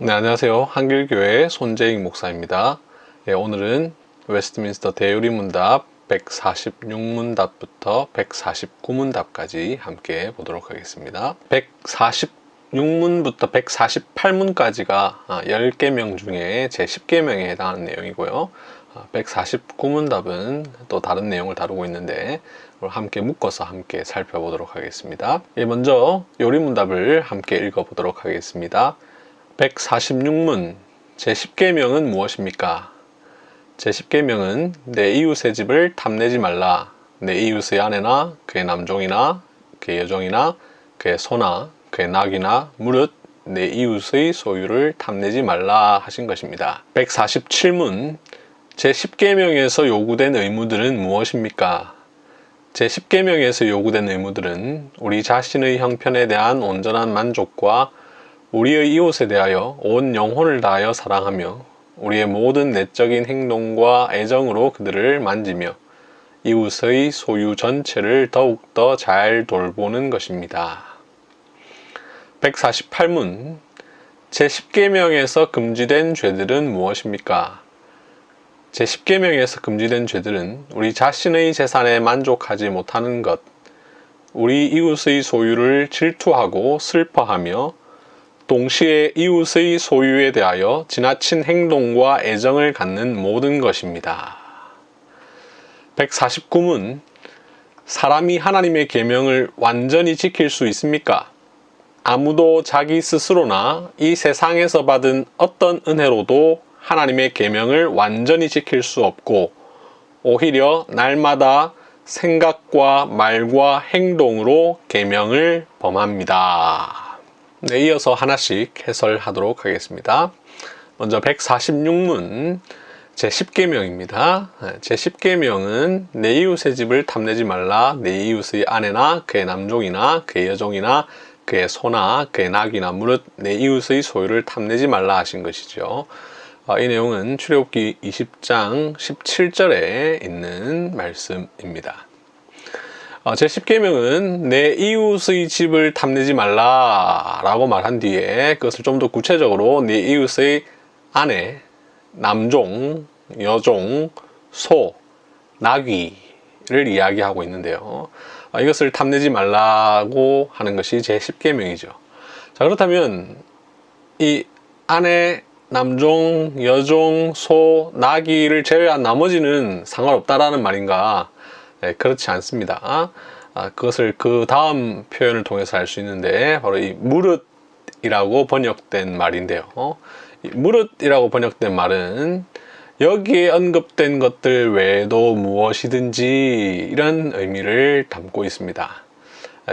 네, 안녕하세요. 한길교회 손재익 목사입니다. 예, 오늘은 웨스트민스터 대요리 문답 146문답부터 149문답까지 함께 보도록 하겠습니다. 146문부터 148문까지가 10개명 중에 제 10개명에 해당하는 내용이고요. 149문답은 또 다른 내용을 다루고 있는데 함께 묶어서 함께 살펴보도록 하겠습니다. 예, 먼저 요리 문답을 함께 읽어보도록 하겠습니다. 146문 제10계명은 무엇입니까? 제10계명은 내 이웃의 집을 탐내지 말라. 내 이웃의 아내나 그의 남종이나 그의 여종이나 그의 소나 그의 낙이나 무릇 내 이웃의 소유를 탐내지 말라 하신 것입니다. 147문 제10계명에서 요구된 의무들은 무엇입니까? 제10계명에서 요구된 의무들은 우리 자신의 형편에 대한 온전한 만족과 우리의 이웃에 대하여 온 영혼을 다하여 사랑하며 우리의 모든 내적인 행동과 애정으로 그들을 만지며 이웃의 소유 전체를 더욱더 잘 돌보는 것입니다. 148문 제10계명에서 금지된 죄들은 무엇입니까? 제10계명에서 금지된 죄들은 우리 자신의 재산에 만족하지 못하는 것, 우리 이웃의 소유를 질투하고 슬퍼하며 동시에 이웃의 소유에 대하여 지나친 행동과 애정을 갖는 모든 것입니다. 149문 사람이 하나님의 계명을 완전히 지킬 수 있습니까? 아무도 자기 스스로나 이 세상에서 받은 어떤 은혜로도 하나님의 계명을 완전히 지킬 수 없고 오히려 날마다 생각과 말과 행동으로 계명을 범합니다. 네, 이어서 하나씩 해설하도록 하겠습니다. 먼저 146문 제10계명입니다. 제10계명은 내 이웃의 집을 탐내지 말라. 내 이웃의 아내나 그의 남종이나 그의 여종이나 그의 소나 그의 낙이나 무릇 내 이웃의 소유를 탐내지 말라 하신 것이죠. 이 내용은 출애굽기 20장 17절에 있는 말씀입니다. 제 10계명은 내 이웃의 집을 탐내지 말라라고 말한 뒤에 그것을 좀 더 구체적으로 내 이웃의 아내, 남종, 여종, 소, 나귀를 이야기하고 있는데요. 이것을 탐내지 말라고 하는 것이 제 10계명이죠. 자, 그렇다면 이 아내, 남종, 여종, 소, 나귀를 제외한 나머지는 상관없다라는 말인가? 네, 그렇지 않습니다. 아, 그것을 그 다음 표현을 통해서 알 수 있는데 바로 이 무릇이라고 번역된 말인데요. 어? 무릇이라고 번역된 말은 여기에 언급된 것들 외에도 무엇이든지 이런 의미를 담고 있습니다.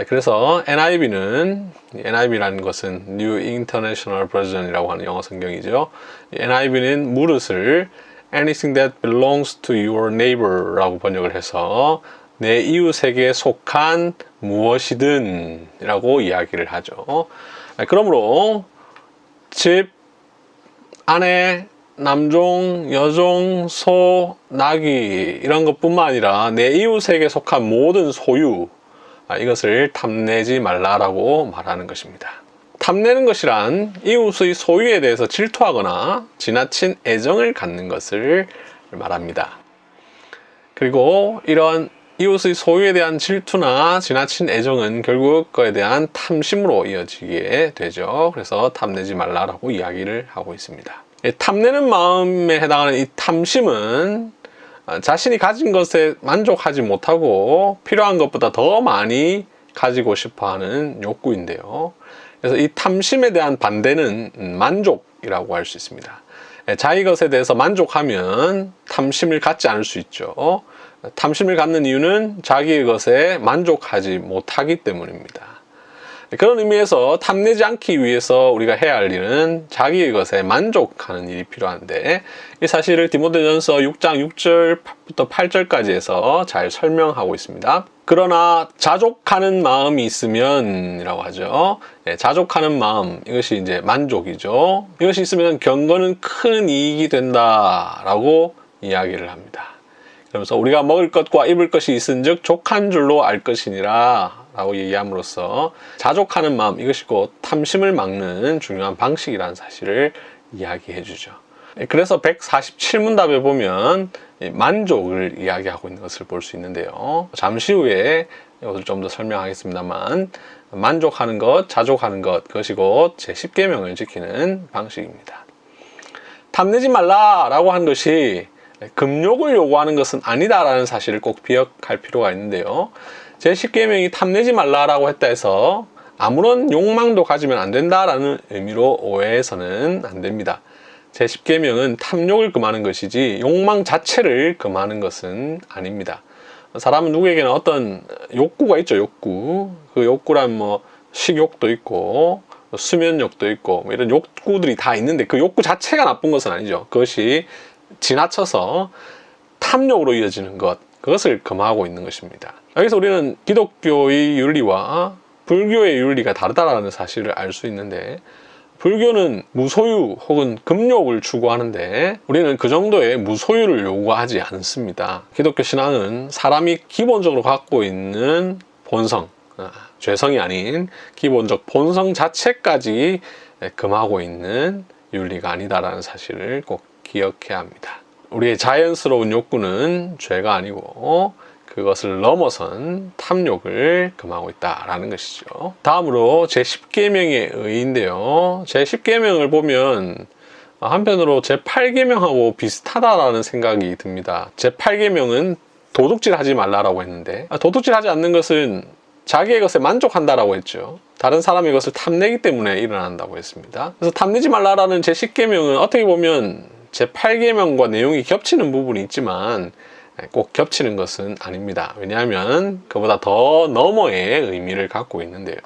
그래서 NIV는 NIV라는 것은 New International Version이라고 하는 영어 성경이죠. NIV는 무릇을 anything that belongs to your neighbor라고 번역을 해서 내 이웃에게 속한 무엇이든 이라고 이야기를 하죠. 그러므로 집, 아내, 남종, 여종, 소, 나귀 이런 것뿐만 아니라 내 이웃에게 속한 모든 소유 아, 이것을 탐내지 말라라고 말하는 것입니다. 탐내는 것이란 이웃의 소유에 대해서 질투하거나 지나친 애정을 갖는 것을 말합니다. 그리고 이런 이웃의 소유에 대한 질투나 지나친 애정은 결국 그에 대한 탐심으로 이어지게 되죠. 그래서 탐내지 말라라고 이야기를 하고 있습니다. 탐내는 마음에 해당하는 이 탐심은 어, 자신이 가진 것에 만족하지 못하고 필요한 것보다 더 많이 가지고 싶어 하는 욕구인데요. 그래서 이 탐심에 대한 반대는 만족이라고 할 수 있습니다. 예, 자기 것에 대해서 만족하면 탐심을 갖지 않을 수 있죠. 탐심을 갖는 이유는 자기의 것에 만족하지 못하기 때문입니다. 그런 의미에서 탐내지 않기 위해서 우리가 해야 할 일은 자기의 것에 만족하는 일이 필요한데 이 사실을 디모데전서 6장 6절부터 8절까지 해서 잘 설명하고 있습니다. 그러나 자족하는 마음이 있으면 이라고 하죠. 네, 자족하는 마음 이것이 이제 만족이죠. 이것이 있으면 경건은 큰 이익이 된다라고 이야기를 합니다. 그러면서 우리가 먹을 것과 입을 것이 있은즉 족한 줄로 알 것이니라 라고 얘기함으로써 자족하는 마음 이것이 곧 탐심을 막는 중요한 방식이라는 사실을 이야기해 주죠. 그래서 147문 답에 보면 이 만족을 이야기하고 있는 것을 볼 수 있는데요. 잠시 후에 이것을 좀 더 설명하겠습니다만 만족하는 것, 자족하는 것 그것이 곧 제 10계명을 지키는 방식입니다. 탐내지 말라라고 한 것이 금욕을 요구하는 것은 아니다라는 사실을 꼭 기억할 필요가 있는데요. 제 10계명이 탐내지 말라라고 했다 해서 아무런 욕망도 가지면 안 된다라는 의미로 오해해서는 안 됩니다. 제 10계명은 탐욕을 금하는 것이지 욕망 자체를 금하는 것은 아닙니다. 사람은 누구에게나 어떤 욕구가 있죠, 욕구. 그 욕구란 뭐 식욕도 있고 수면욕도 있고 뭐 이런 욕구들이 다 있는데 그 욕구 자체가 나쁜 것은 아니죠. 그것이 지나쳐서 탐욕으로 이어지는 것, 그것을 금하고 있는 것입니다. 여기서 우리는 기독교의 윤리와 불교의 윤리가 다르다라는 사실을 알 수 있는데 불교는 무소유 혹은 금욕을 추구하는데 우리는 그 정도의 무소유를 요구하지 않습니다. 기독교 신앙은 사람이 기본적으로 갖고 있는 본성, 아, 죄성이 아닌 기본적 본성 자체까지 금하고 있는 윤리가 아니다라는 사실을 꼭 기억해야 합니다. 우리의 자연스러운 욕구는 죄가 아니고 그것을 넘어선 탐욕을 금하고 있다라는 것이죠. 다음으로 제 10계명의 의인데요. 제 10계명을 보면 한편으로 제 8계명하고 비슷하다라는 생각이 듭니다. 제 8계명은 도둑질 하지 말라라고 했는데 도둑질 하지 않는 것은 자기의 것에 만족한다라고 했죠. 다른 사람의 것을 탐내기 때문에 일어난다고 했습니다. 그래서 탐내지 말라라는 제 10계명은 어떻게 보면 제 8계명과 내용이 겹치는 부분이 있지만 꼭 겹치는 것은 아닙니다. 왜냐하면 그보다 더 너머의 의미를 갖고 있는데요.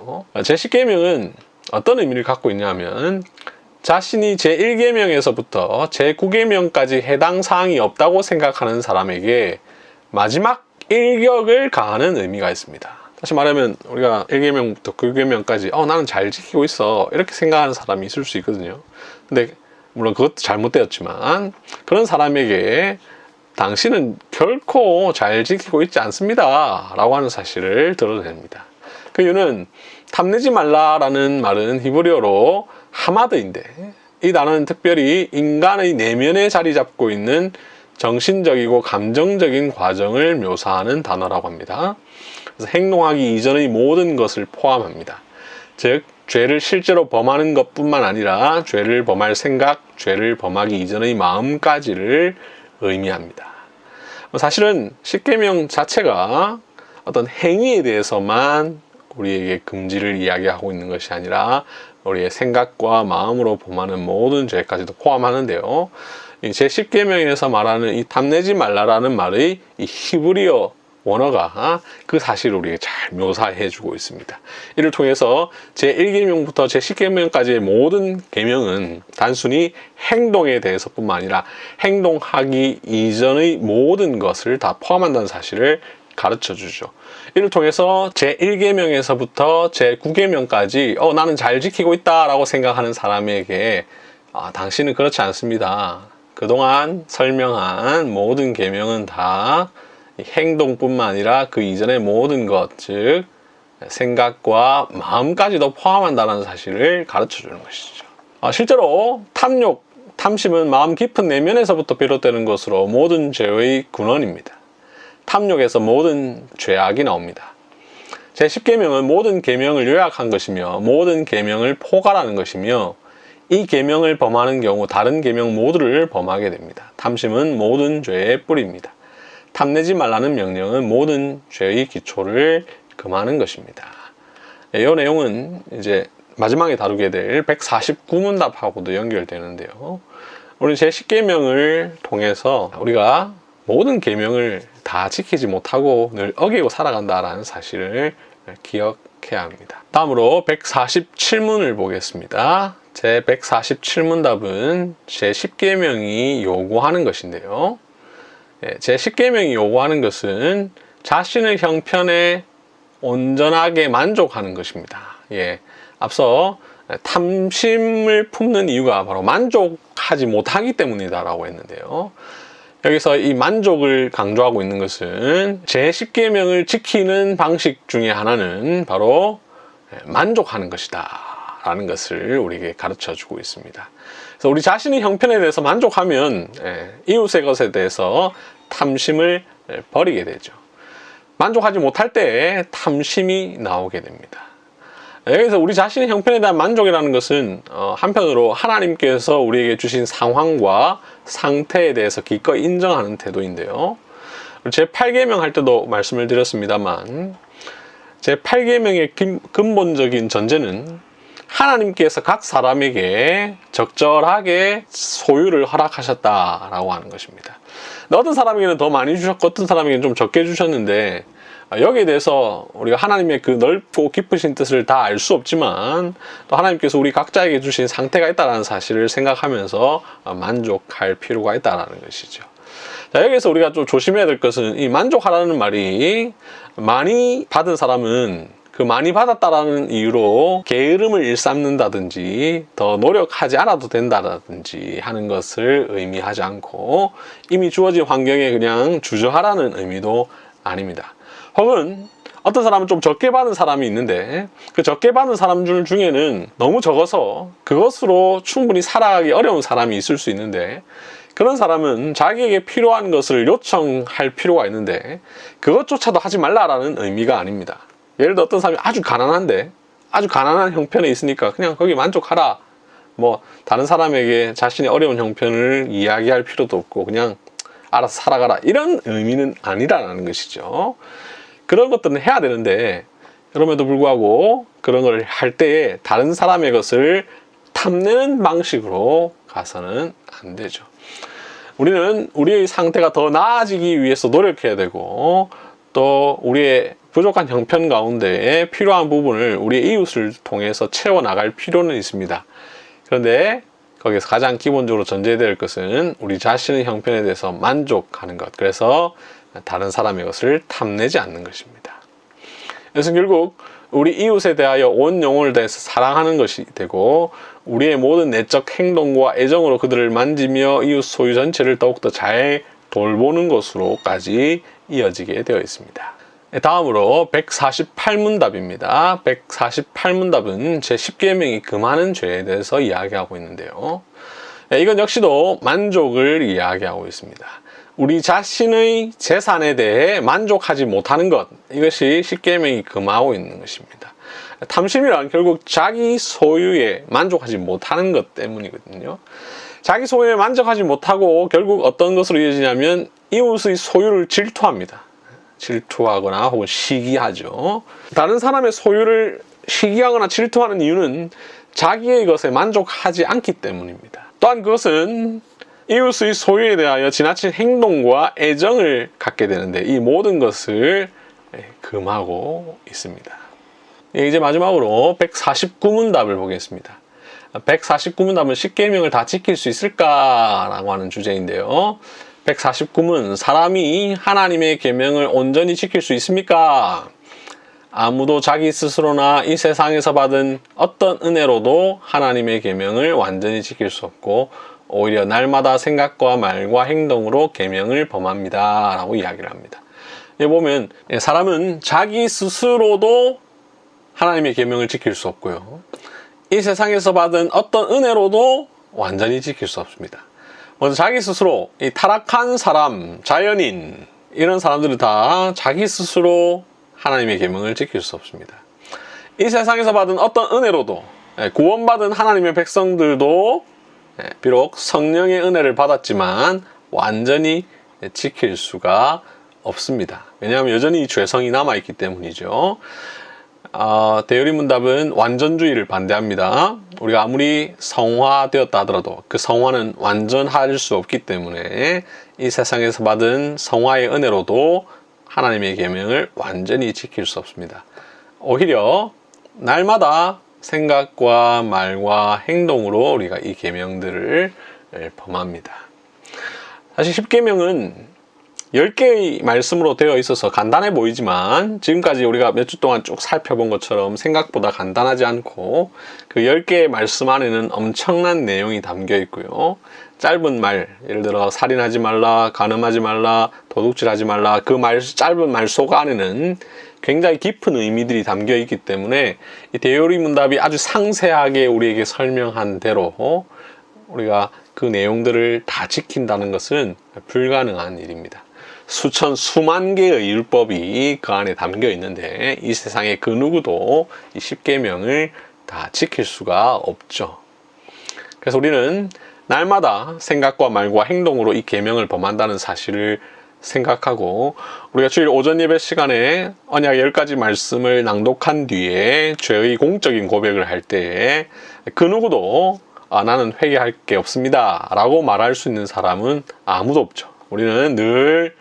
제 10계명은 어떤 의미를 갖고 있냐면 자신이 제 1계명에서부터 제 9계명까지 해당 사항이 없다고 생각하는 사람에게 마지막 일격을 가하는 의미가 있습니다. 다시 말하면 우리가 1계명부터 9계명까지 어 나는 잘 지키고 있어 이렇게 생각하는 사람이 있을 수 있거든요. 근데 물론 그것도 잘못되었지만 그런 사람에게 당신은 결코 잘 지키고 있지 않습니다. 라고 하는 사실을 들어도 됩니다. 그 이유는 탐내지 말라라는 말은 히브리어로 하마드인데 이 단어는 특별히 인간의 내면에 자리 잡고 있는 정신적이고 감정적인 과정을 묘사하는 단어라고 합니다. 그래서 행동하기 이전의 모든 것을 포함합니다. 즉, 죄를 실제로 범하는 것 뿐만 아니라 죄를 범할 생각, 죄를 범하기 이전의 마음까지를 의미합니다. 사실은 십계명 자체가 어떤 행위에 대해서만 우리에게 금지를 이야기하고 있는 것이 아니라 우리의 생각과 마음으로 범하는 모든 죄까지도 포함하는데요. 제 10계명에서 말하는 이 탐내지 말라라는 말의 이 히브리어 원어가 그 사실을 우리에게 잘 묘사해 주고 있습니다. 이를 통해서 제 1계명부터 제 10계명까지의 모든 계명은 단순히 행동에 대해서뿐만 아니라 행동하기 이전의 모든 것을 다 포함한다는 사실을 가르쳐 주죠. 이를 통해서 제 1계명에서부터 제 9계명까지 어 나는 잘 지키고 있다라고 생각하는 사람에게 아, 당신은 그렇지 않습니다. 그동안 설명한 모든 계명은 다 행동뿐만 아니라 그 이전의 모든 것, 즉 생각과 마음까지도 포함한다는 사실을 가르쳐 주는 것이죠. 아, 실제로 탐욕, 탐심은 마음 깊은 내면에서부터 비롯되는 것으로 모든 죄의 근원입니다. 탐욕에서 모든 죄악이 나옵니다. 제 10계명은 모든 계명을 요약한 것이며 모든 계명을 포괄하는 것이며 이 계명을 범하는 경우 다른 계명 모두를 범하게 됩니다. 탐심은 모든 죄의 뿌리입니다. 탐내지 말라는 명령은 모든 죄의 기초를 금하는 것입니다. 이 내용은 이제 마지막에 다루게 될 149문 답하고도 연결되는데요. 우리 제 10계명을 통해서 우리가 모든 계명을 다 지키지 못하고 늘 어기고 살아간다라는 사실을 기억해야 합니다. 다음으로 147문을 보겠습니다. 제 147문 답은 제 10계명이 요구하는 것인데요. 예, 제 10계명이 요구하는 것은 자신의 형편에 온전하게 만족하는 것입니다. 예, 앞서 탐심을 품는 이유가 바로 만족하지 못하기 때문이다라고 했는데요. 여기서 이 만족을 강조하고 있는 것은 제 10계명을 지키는 방식 중에 하나는 바로 만족하는 것이다. 라는 것을 우리에게 가르쳐 주고 있습니다. 그래서 우리 자신의 형편에 대해서 만족하면 예, 이웃의 것에 대해서 탐심을 예, 버리게 되죠. 만족하지 못할 때 탐심이 나오게 됩니다. 여기서 우리 자신의 형편에 대한 만족이라는 것은 어, 한편으로 하나님께서 우리에게 주신 상황과 상태에 대해서 기꺼이 인정하는 태도인데요. 제 8계명 할 때도 말씀을 드렸습니다만 제 8계명의 근본적인 전제는 하나님께서 각 사람에게 적절하게 소유를 허락하셨다라고 하는 것입니다. 어떤 사람에게는 더 많이 주셨고 어떤 사람에게는 좀 적게 주셨는데 여기에 대해서 우리가 하나님의 그 넓고 깊으신 뜻을 다 알 수 없지만 또 하나님께서 우리 각자에게 주신 상태가 있다는 사실을 생각하면서 만족할 필요가 있다는 것이죠. 자, 여기서 우리가 좀 조심해야 될 것은 이 만족하라는 말이 많이 받은 사람은 그 많이 받았다라는 이유로 게으름을 일삼는다든지 더 노력하지 않아도 된다라든지 하는 것을 의미하지 않고 이미 주어진 환경에 그냥 주저하라는 의미도 아닙니다. 혹은 어떤 사람은 좀 적게 받은 사람이 있는데 그 적게 받은 사람 중에는 너무 적어서 그것으로 충분히 살아가기 어려운 사람이 있을 수 있는데 그런 사람은 자기에게 필요한 것을 요청할 필요가 있는데 그것조차도 하지 말라라는 의미가 아닙니다. 예를 들어 어떤 사람이 아주 가난한데 아주 가난한 형편에 있으니까 그냥 거기 만족하라. 뭐 다른 사람에게 자신의 어려운 형편을 이야기할 필요도 없고 그냥 알아서 살아가라. 이런 의미는 아니라는 것이죠. 그런 것들은 해야 되는데 그럼에도 불구하고 그런 걸 할 때에 다른 사람의 것을 탐내는 방식으로 가서는 안 되죠. 우리는 우리의 상태가 더 나아지기 위해서 노력해야 되고 또 우리의 부족한 형편 가운데 필요한 부분을 우리 이웃을 통해서 채워 나갈 필요는 있습니다. 그런데 거기서 가장 기본적으로 전제될 것은 우리 자신의 형편에 대해서 만족하는 것. 그래서 다른 사람의 것을 탐내지 않는 것입니다. 그래서 결국 우리 이웃에 대하여 온 영혼을 다해서 사랑하는 것이 되고 우리의 모든 내적 행동과 애정으로 그들을 만지며 이웃 소유 전체를 더욱더 잘 돌보는 것으로까지 이어지게 되어 있습니다. 다음으로 148문답입니다. 148문답은 제 10계명이 금하는 죄에 대해서 이야기하고 있는데요. 이건 역시도 만족을 이야기하고 있습니다. 우리 자신의 재산에 대해 만족하지 못하는 것 이것이 10계명이 금하고 있는 것입니다. 탐심이란 결국 자기 소유에 만족하지 못하는 것 때문이거든요. 자기 소유에 만족하지 못하고 결국 어떤 것으로 이어지냐면 이웃의 소유를 질투합니다. 질투하거나 혹은 시기하죠. 다른 사람의 소유를 시기하거나 질투하는 이유는 자기의 것에 만족하지 않기 때문입니다. 또한 그것은 이웃의 소유에 대하여 지나친 행동과 애정을 갖게 되는데 이 모든 것을 금하고 있습니다. 예, 이제 마지막으로 149문 답을 보겠습니다. 149문답은 10계명을 다 지킬 수 있을까라고 하는 주제인데요. 149문 사람이 하나님의 계명을 온전히 지킬 수 있습니까? 아무도 자기 스스로나 이 세상에서 받은 어떤 은혜로도 하나님의 계명을 완전히 지킬 수 없고 오히려 날마다 생각과 말과 행동으로 계명을 범합니다. 라고 이야기를 합니다. 여기 보면 사람은 자기 스스로도 하나님의 계명을 지킬 수 없고요. 이 세상에서 받은 어떤 은혜로도 완전히 지킬 수 없습니다. 먼저 자기 스스로 이 타락한 사람, 자연인 이런 사람들은 다 자기 스스로 하나님의 계명을 지킬 수 없습니다. 이 세상에서 받은 어떤 은혜로도 예, 구원받은 하나님의 백성들도 예, 비록 성령의 은혜를 받았지만 완전히 지킬 수가 없습니다. 왜냐하면 여전히 죄성이 남아있기 때문이죠. 어, 대열이 문답은 완전주의를 반대합니다. 우리가 아무리 성화되었다 하더라도 그 성화는 완전할 수 없기 때문에 이 세상에서 받은 성화의 은혜로도 하나님의 계명을 완전히 지킬 수 없습니다. 오히려 날마다 생각과 말과 행동으로 우리가 이 계명들을 범합니다. 사실 10계명은 10개의 말씀으로 되어 있어서 간단해 보이지만 지금까지 우리가 몇 주 동안 쭉 살펴본 것처럼 생각보다 간단하지 않고 그 10개의 말씀 안에는 엄청난 내용이 담겨 있고요. 짧은 말, 예를 들어 살인하지 말라, 간음하지 말라, 도둑질하지 말라 그 말, 짧은 말 속 안에는 굉장히 깊은 의미들이 담겨 있기 때문에 이 대요리 문답이 아주 상세하게 우리에게 설명한 대로 우리가 그 내용들을 다 지킨다는 것은 불가능한 일입니다. 수천 수만 개의 율법이 그 안에 담겨 있는데 이 세상에 그 누구도 이 십계명을 다 지킬 수가 없죠. 그래서 우리는 날마다 생각과 말과 행동으로 이 계명을 범한다는 사실을 생각하고 우리가 주일 오전 예배 시간에 언약 10가지 말씀을 낭독한 뒤에 죄의 공적인 고백을 할 때에 그 누구도 아, 나는 회개할 게 없습니다. 라고 말할 수 있는 사람은 아무도 없죠. 우리는 늘 예,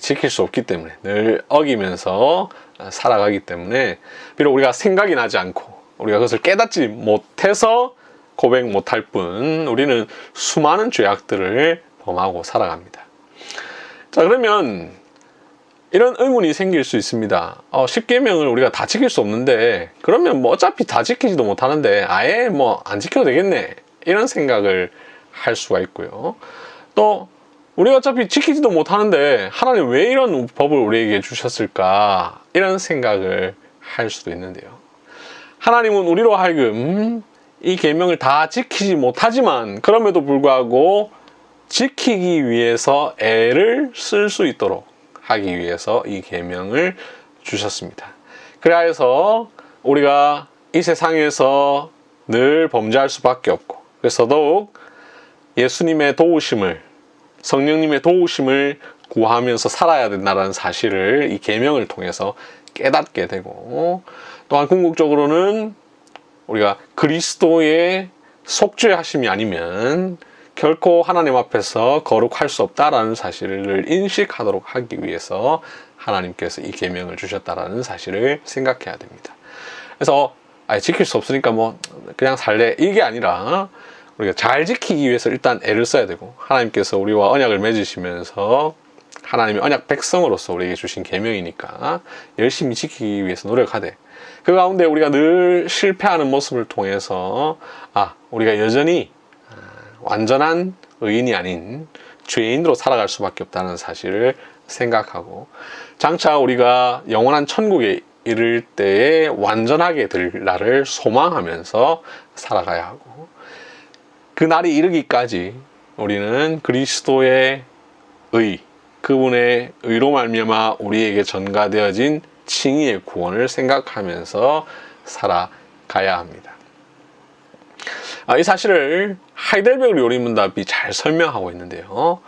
지킬 수 없기 때문에, 늘 어기면서 살아가기 때문에, 비록 우리가 생각이 나지 않고, 우리가 그것을 깨닫지 못해서 고백 못할 뿐, 우리는 수많은 죄악들을 범하고 살아갑니다. 자, 그러면, 이런 의문이 생길 수 있습니다. 어, 10계명을 우리가 다 지킬 수 없는데, 그러면 뭐 어차피 다 지키지도 못하는데, 아예 뭐 안 지켜도 되겠네. 이런 생각을 할 수가 있고요. 또, 우리가 어차피 지키지도 못하는데, 하나님 왜 이런 법을 우리에게 주셨을까? 이런 생각을 할 수도 있는데요. 하나님은 우리로 하여금 이 계명을 다 지키지 못하지만, 그럼에도 불구하고 지키기 위해서 애를 쓸 수 있도록 하기 위해서 이 계명을 주셨습니다. 그래서 우리가 이 세상에서 늘 범죄할 수밖에 없고 그래서 더욱 예수님의 도우심을 성령님의 도우심을 구하면서 살아야 된다는 사실을 이 계명을 통해서 깨닫게 되고 또한 궁극적으로는 우리가 그리스도의 속죄하심이 아니면 결코 하나님 앞에서 거룩할 수 없다라는 사실을 인식하도록 하기 위해서 하나님께서 이 계명을 주셨다라는 사실을 생각해야 됩니다. 그래서 아예 지킬 수 없으니까 뭐 그냥 살래 이게 아니라 우리가 잘 지키기 위해서 일단 애를 써야 되고 하나님께서 우리와 언약을 맺으시면서 하나님의 언약 백성으로서 우리에게 주신 계명이니까 열심히 지키기 위해서 노력하되 그 가운데 우리가 늘 실패하는 모습을 통해서 아 우리가 여전히 완전한 의인이 아닌 죄인으로 살아갈 수밖에 없다는 사실을 생각하고 장차 우리가 영원한 천국에 이를 때에 완전하게 될 날을 소망하면서 살아가야 하고 그 날이 이르기까지 우리는 그리스도의 의 그분의 의로 말미암아 우리에게 전가되어진 칭의의 구원을 생각하면서 살아가야 합니다. 아, 이 사실을 하이델베르 요리문답이 잘 설명하고 있는데요.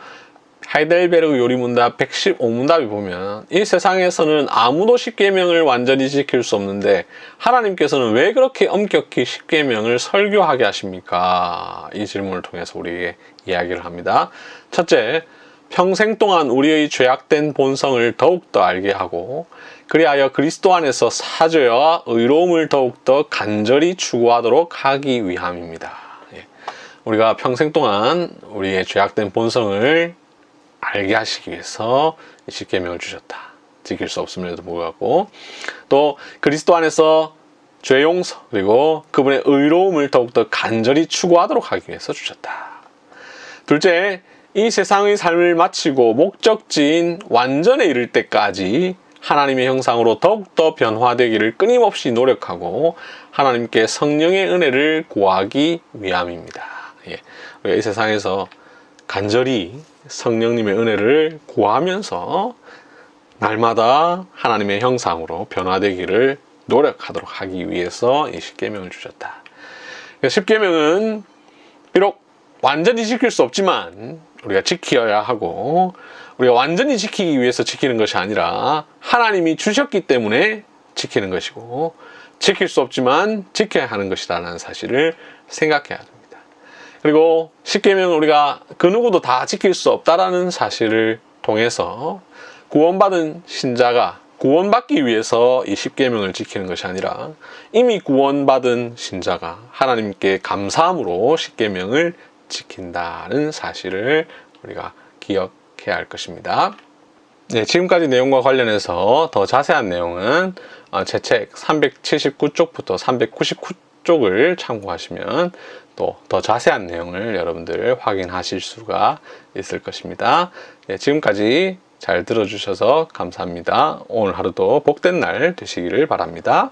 하이델베르 요리문답 115문답이 보면 이 세상에서는 아무도 십계명을 완전히 지킬 수 없는데 하나님께서는 왜 그렇게 엄격히 십계명을 설교하게 하십니까? 이 질문을 통해서 우리에게 이야기를 합니다. 첫째, 평생 동안 우리의 죄악된 본성을 더욱더 알게 하고 그리하여 그리스도 안에서 사죄와 의로움을 더욱더 간절히 추구하도록 하기 위함입니다. 예. 우리가 평생 동안 우리의 죄악된 본성을 알게 하시기 위해서 십계명을 주셨다. 지킬 수 없음에도 불구하고 또 그리스도 안에서 죄 용서 그리고 그분의 의로움을 더욱더 간절히 추구하도록 하기 위해서 주셨다. 둘째, 이 세상의 삶을 마치고 목적지인 완전에 이를 때까지 하나님의 형상으로 더욱더 변화되기를 끊임없이 노력하고 하나님께 성령의 은혜를 구하기 위함입니다. 예. 이 세상에서 간절히 성령님의 은혜를 구하면서 날마다 하나님의 형상으로 변화되기를 노력하도록 하기 위해서 이 십계명을 주셨다. 십계명은 비록 완전히 지킬 수 없지만 우리가 지켜야 하고 우리가 완전히 지키기 위해서 지키는 것이 아니라 하나님이 주셨기 때문에 지키는 것이고 지킬 수 없지만 지켜야 하는 것이라는 사실을 생각해야 됩니다. 그리고 십계명은 우리가 그 누구도 다 지킬 수 없다라는 사실을 통해서 구원받은 신자가 구원받기 위해서 이 십계명을 지키는 것이 아니라 이미 구원받은 신자가 하나님께 감사함으로 십계명을 지킨다는 사실을 우리가 기억해야 할 것입니다. 네, 지금까지 내용과 관련해서 더 자세한 내용은 어, 제책 379쪽부터 399쪽 을 참고하시면 또 더 자세한 내용을 여러분들 확인하실 수가 있을 것입니다. 네, 지금까지 잘 들어주셔서 감사합니다. 오늘 하루도 복된 날 되시기를 바랍니다.